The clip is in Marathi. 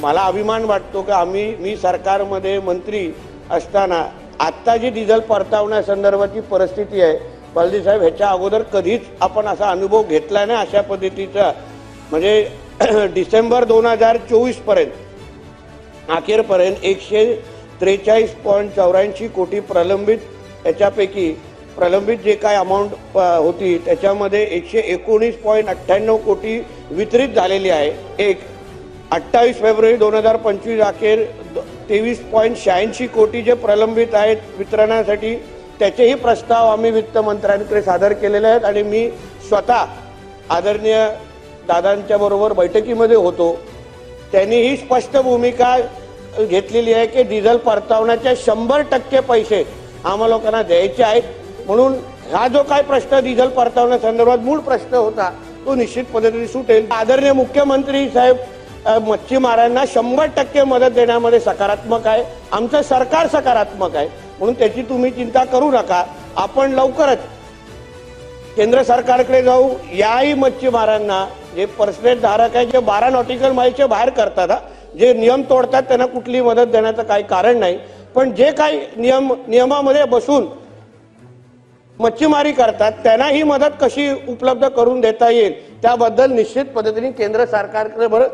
मला अभिमान वाटतो की आम्ही मी सरकारमध्ये मंत्री असताना आत्ता जी डिझेल परतावण्यासंदर्भाची परिस्थिती आहे बालदी साहेब ह्याच्या अगोदर कधीच आपण असा अनुभव घेतला नाही अशा पद्धतीचा. म्हणजे डिसेंबर दोन हजार चोवीसपर्यंत अखेरपर्यंत एकशे त्रेचाळीस पॉईंट चौऱ्याऐंशी कोटी प्रलंबित याच्यापैकी प्रलंबित जे काय अमाऊंट होती त्याच्यामध्ये एकशे एकोणीस पॉईंट अठ्ठ्याण्णव कोटी वितरित झालेली आहे. एक अठ्ठावीस फेब्रुवारी दोन हजार पंचवीस अखेर तेवीस पॉईंट शहाऐंशी कोटी जे प्रलंबित आहेत वितरणासाठी त्याचेही प्रस्ताव आम्ही वित्तमंत्र्यांकडे सादर केलेले आहेत आणि मी स्वतः आदरणीय दादांच्या बरोबर बैठकीमध्ये होतो. त्यांनी ही स्पष्ट भूमिका घेतलेली आहे की डिझेल परतावण्याचे शंभर टक्के पैसे आम्हा लोकांना द्यायचे आहेत. म्हणून हा जो काय प्रश्न डिझेल परतावण्यासंदर्भात मूळ प्रश्न होता तो निश्चित पद्धतीने सुटेल. आदरणीय मुख्यमंत्री साहेब मच्छीमारांना शंभर टक्के मदत देण्यामध्ये सकारात्मक आहे. आमचं सरकार सकारात्मक आहे. म्हणून त्याची तुम्ही चिंता करू नका. आपण लवकरच केंद्र सरकारकडे जाऊ. याही मच्छीमारांना जे पर्सनेट धारक आहे जे बारा नॉटिकल माईलच्या बाहेर करतात जे नियम तोडतात त्यांना कुठली मदत देण्याचं काही कारण नाही. पण जे काही नियम नियमामध्ये बसून मच्छीमारी करतात त्यांना ही मदत कशी उपलब्ध करून देता येईल त्याबद्दल निश्चित पद्धतीने केंद्र सरकारकडे बरं